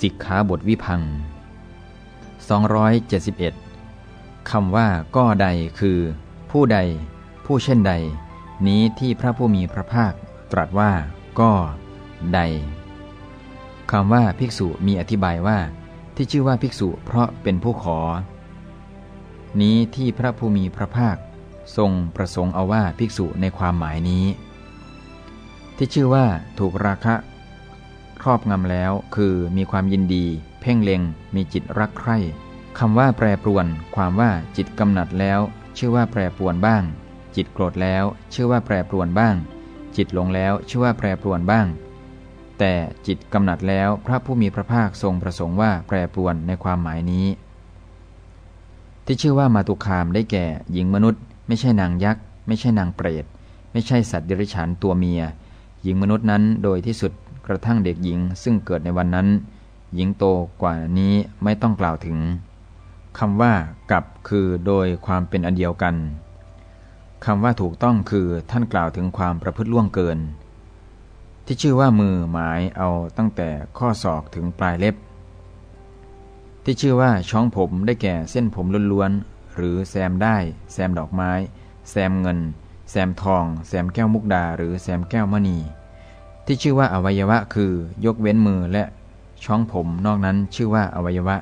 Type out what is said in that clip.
สิกขาบทวิพัง 271คำว่าก็ใดคือ ผู้ใด ผู้เช่นใด นี้ที่พระผู้มีพระภาคตรัสว่าก็ใดคำว่าภิกษุมีอธิบายว่า ที่ชื่อว่าภิกษุเพราะเป็นผู้ขอ นี้ที่พระผู้มีพระภาคทรงประสงค์เอาว่าภิกษุในความหมายนี้ ที่ชื่อว่าถูกราคะ ครอบงำแล้ว คือมีความยินดี เพ่งเล็ง มีจิตรักใคร่คำว่าแปรปรวน ความว่าจิตกำหนัดแล้ว ชื่อว่าแปรปรวนบ้าง จิตโกรธแล้ว ชื่อว่าแปรปรวนบ้าง จิตหลงแล้วชื่อว่าแปรปรวนบ้าง แต่จิตกำหนัดแล้วพระผู้มีพระภาคทรงประสงค์ว่าแปรปรวนในความหมายนี้ ที่ชื่อว่ามาตุคามได้แก่หญิงมนุษย์ ไม่ใช่นางยักษ์ ไม่ใช่นางเปรตไม่ใช่สัตว์เดรัจฉานตัวเมีย หญิงมนุษย์นั้นโดยที่สุด กระทั่งเด็กหญิงซึ่งเกิดในวันนั้น หญิงโตกว่านี้ไม่ต้องกล่าวถึงคำว่ากับคือโดยความเป็นอันเดียวกันคำว่าถูกต้องคือท่านกล่าวถึงความประพฤติล่วงเกิน ที่ชื่อว่ามือหมายเอาตั้งแต่ข้อศอกถึงปลายเล็บ ที่ชื่อว่าช่องผมได้แก่เส้นผมล้วนๆหรือแซมได้ แซมดอกไม้ แซมเงิน แซมทอง แซมแก้วมุกดา หรือแซมแก้วมณี ที่ชื่อว่าอวัยวะคือยกเว้นมือและช่องผมนอกนั้นชื่อว่าอวัยวะ